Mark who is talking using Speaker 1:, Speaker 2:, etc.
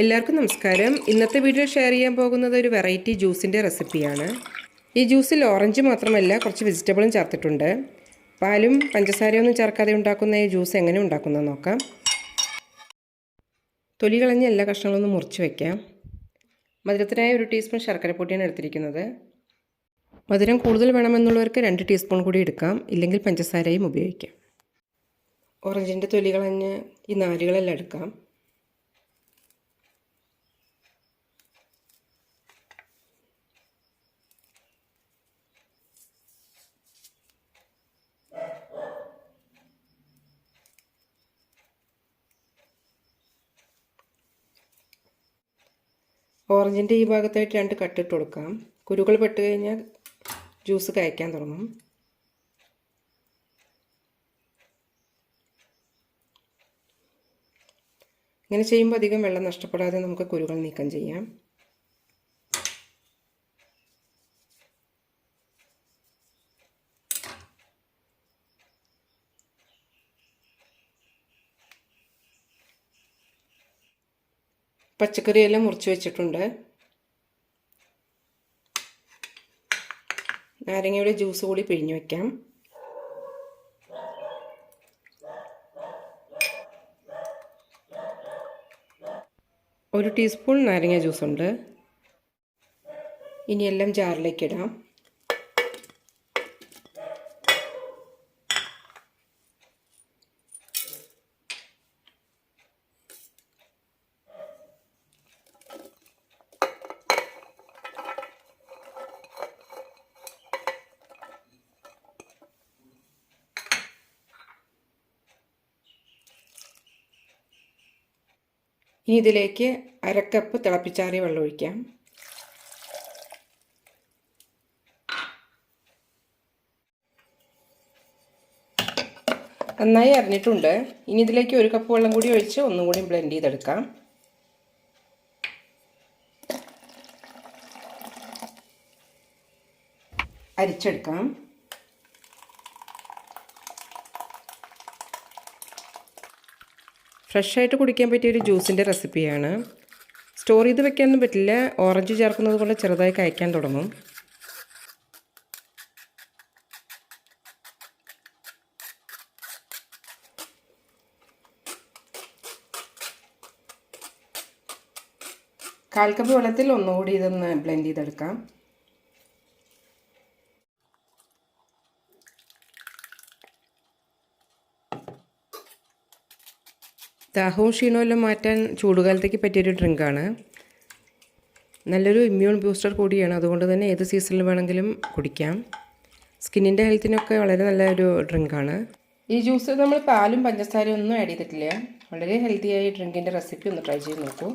Speaker 1: എല്ലാവർക്കും നമസ്കാരം. ഇന്നത്തെ വീഡിയോ ഷെയർ ചെയ്യാൻ പോകുന്നത് ഒരു വെറൈറ്റി ജ്യൂസിന്റെ റെസിപ്പിയാണ്. ഈ ജ്യൂസിൽ ഓറഞ്ച് മാത്രമല്ല കുറച്ച് വെജിറ്റബിളും ചേർത്തിട്ടുണ്ട്. പാലും പഞ്ചസാരയൊന്നും ചേർക്കാതെ ഉണ്ടാക്കുന്ന ഈ ജ്യൂസ് എങ്ങനെ ഉണ്ടാക്കുന്നത് നോക്കാം. തൊലി കളഞ്ഞ എല്ലാ കഷ്ണങ്ങളും ഒന്ന് മുറിച്ച് വയ്ക്കാം മധുരത്തിനായി ഒരു ടീസ്പൂൺ ശർക്കരപ്പൊടിയാണ് എടുത്തിരിക്കുന്നത്. മധുരം കൂടുതൽ വേണമെന്നുള്ളവർക്ക് രണ്ട് ടീസ്പൂൺ കൂടി എടുക്കാം. ഇല്ലെങ്കിൽ പഞ്ചസാരയും ഉപയോഗിക്കാം. ഓറഞ്ചിന്റെ തൊലി കളഞ്ഞ് ഈ നാരുകളെല്ലാം എടുക്കാം. ഓറഞ്ചിന്റെ ഈ ഭാഗത്തായിട്ട് രണ്ട് കട്ടിട്ട് കൊടുക്കാം. കുരുകൾ പെട്ട് കഴിഞ്ഞാൽ ജ്യൂസ് കയക്കാൻ തുടങ്ങും. ഇങ്ങനെ ചെയ്യുമ്പോൾ അധികം വെള്ളം നഷ്ടപ്പെടാതെ നമുക്ക് കുരുകൾ നീക്കം ചെയ്യാം. പച്ചക്കറിയെല്ലാം മുറിച്ച് വെച്ചിട്ടുണ്ട്. നാരങ്ങയുടെ ജ്യൂസ് കൂടി പിഴിഞ്ഞു വയ്ക്കാം ഒരു ടീസ്പൂൺ നാരങ്ങ ജ്യൂസ് ഉണ്ട്. ഇനിയെല്ലാം ജാറിലേക്ക് ഇടാം. ഇനി ഇതിലേക്ക് അരക്കപ്പ് തിളപ്പിച്ചാറിയ വെള്ളം ഒഴിക്കാം. നന്നായി അരിഞ്ഞിട്ടുണ്ട്. ഇനി ഇതിലേക്ക് ഒരു കപ്പ് വെള്ളം കൂടി ഒഴിച്ച് ഒന്നും കൂടി ബ്ലെൻഡ് ചെയ്തെടുക്കാം. അരിച്ചെടുക്കാം. ഫ്രഷായിട്ട് കുടിക്കാൻ പറ്റിയ ഒരു ജ്യൂസിന്റെ റെസിപ്പിയാണ്. സ്റ്റോർ ചെയ്ത് വെക്കാനൊന്നും പറ്റില്ല. ഓറഞ്ച് ചേർക്കുന്നത് കൊണ്ട് ചെറുതായി കഴിക്കാൻ തുടങ്ങും. കാൽ കപ്പ് വെള്ളത്തിൽ ഒന്നുകൂടി ഇതൊന്ന് ബ്ലെൻഡ് ചെയ്തെടുക്കാം. ദാഹവും ക്ഷീണവും മാറ്റാൻ ചൂടുകാലത്തേക്ക് പറ്റിയൊരു ഡ്രിങ്കാണ്. നല്ലൊരു ഇമ്മ്യൂൺ ബൂസ്റ്റർ കൂടിയാണ്. അതുകൊണ്ട് തന്നെ ഏത് സീസണിൽ വേണമെങ്കിലും കുടിക്കാം. സ്കിന്നിന്റെ ഹെൽത്തിനൊക്കെ വളരെ നല്ലൊരു ഡ്രിങ്കാണ്. ഈ ജ്യൂസ് നമ്മൾ പാലും പഞ്ചസാരയും ഒന്നും ആഡ് ചെയ്തിട്ടില്ല. വളരെ ഹെൽത്തിയായ ഡ്രിങ്കിന്റെ റെസിപ്പി ഒന്ന് ട്രൈ ചെയ്ത് നോക്കൂ.